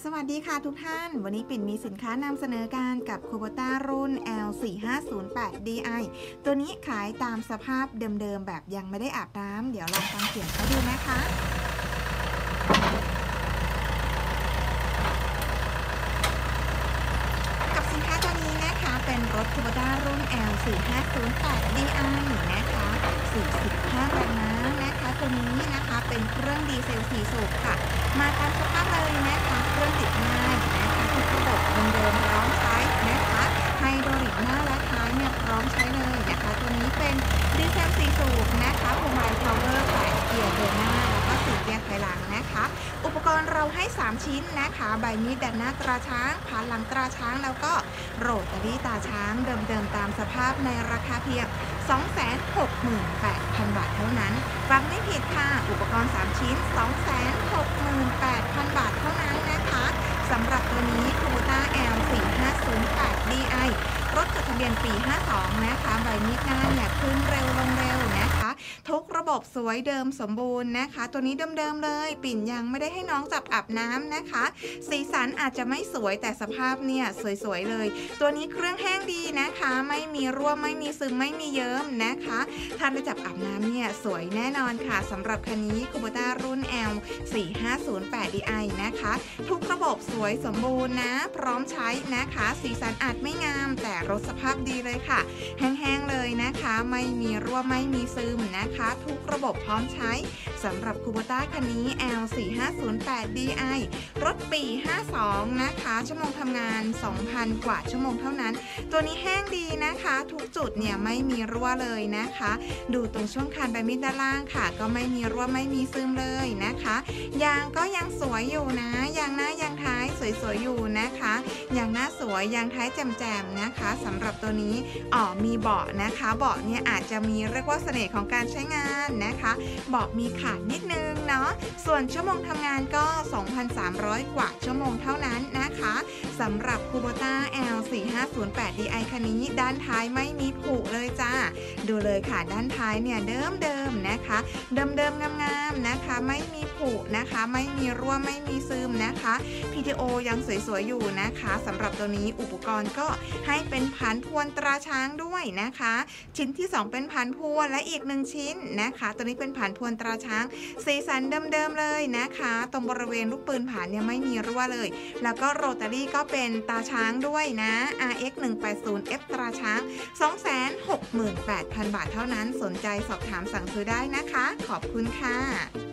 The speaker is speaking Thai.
สวัสดีค่ะทุกท่าน วันนี้ปิ่นมีสินค้านำเสนอการกับ k u b o t a รุ่น L4508DI ตัวนี้ขายตามสภาพเดิมๆ แบบยังไม่ได้อาบน้ำเดี๋ยวลองฟังเสียงเขาดูนะคะกับสินค้าตัวนี้นะคะเป็นรถ k u b o t a รุ่น L4508DI นะคะ 45แรงม้านะคะ ตัวนี้นะคะเป็นเครื่องดีเซล4สูบค่ะ มาตามสภาพเลยนะคะเครื่องติดง่ายนะคะทุกระบบเดิมๆพร้อมใช้นะคะไฮดรอลิกหน้าและท้ายเนี่ยพร้อมใช้เลยนะคะตัวนี้เป็นดีเซลสีสูบนะคะพวงมาลัยพาวเวอร์แปดเกียร์เดินหน้าแล้วก็สี่เกียร์ถอยหลังนะคะ อุปกรณ์เราให้ 3 ชิ้นนะคะ ใบมีดดันหน้าตราช้างผานหลังตราช้างแล้วก็ โรตารี่ตาช้างเดิมๆตามสภาพในราคาเพียง 268,000 บาทเท่านั้น ฟังไม่ผิดค่ะ อุปกรณ์ 3 ชิ้น 268,000 บาทเท่านั้นนะคะสำหรับตัวนี้ Toyota L 4508 DI รถจดทะเบียนปี 52 นะคะ ใบมีดหน้าเนี่ยขึ้นเร็วลงเร็ ทุกระบบสวยเดิมสมบูรณ์นะคะ ตัวนี้เดิมๆเลย ปิ่นยังไม่ได้ให้น้องจับอาบน้ำนะคะ สีสันอาจจะไม่สวยแต่สภาพเนี่ยสวยๆเลย ตัวนี้เครื่องแห้งดีนะคะ ไม่มีรั่วไม่มีซึมไม่มีเยิ้มนะคะท่านได้จับอาบน้ำเนี่ยสวยแน่นอนค่ะสำหรับคันนี้ k u b o t a รุ่น L 4508 DI นะคะ ทุกระบบสวยสมบูรณ์นะ พร้อมใช้นะคะ สีสันอาจไม่งาม แต่รถสภาพดีเลยค่ะ แห้งๆเลยนะคะ ไม่มีรั่วไม่มีซึมนะคะ ทุกระบบพร้อมใช้สำหรับ k u b o t a คันนี้ L 4508 DI รถปี 52 นะคะ ชั่วโมงทำงาน 2,000 กว่าชั่วโมงเท่านั้น ตัวนี้แห้งดีนะคะ ทุกจุดเนี่ยไม่มีรั่วเลยนะคะ ดูตรงช่วงคานใบมีดด้านล่างค่ะ ก็ไม่มีรั่วไม่มีซึมเลยนะคะ ยางก็ยังสวยอยู่นะย สวยๆอยู่นะคะยางหน้าสวยยางท้ายแจ่มๆนะคะสำหรับตัวนี้อ๋อมีเบาะนะคะเบาะเนี่ยอาจจะมีเรียกว่าเสน่ห์ของการใช้งานนะคะเบาะมีขาดนิดนึงเนาะส่วนชั่วโมงทำงานก็ 2,300 กว่าชั่วโมงเท่านั้นนะคะสำหรับ k u b o t a L 4508 DI คันนี้ด้านท้ายไม่มีผุเลยจ้า ดูเลยค่ะด้านท้ายเนี่ยเดิมๆนะคะ เดิมๆงามๆนะคะ ไม่มี ผุนะคะ ไม่มีรั่วไม่มีซึมนะคะ PTO ยังสวยๆอยู่นะคะสำหรับตัวนี้อุปกรณ์ก็ให้เป็นพันพวนตราช้างด้วยนะคะ ชิ้นที่ 2 เป็นพันพวนและอีกหนึ่งชิ้นนะคะ ตัวนี้เป็นพันพวนตราช้างสีสันเดิมๆเลยนะคะ ตรงบริเวณลูกปืนผ่านเนี่ยไม่มีรั่วเลย แล้วก็โรตารี่ก็เป็นตาช้างด้วยนะ RX 180 F ตราช้าง 268,000 บาทเท่านั้นสนใจสอบถามสั่งซื้อได้นะคะ ขอบคุณค่ะ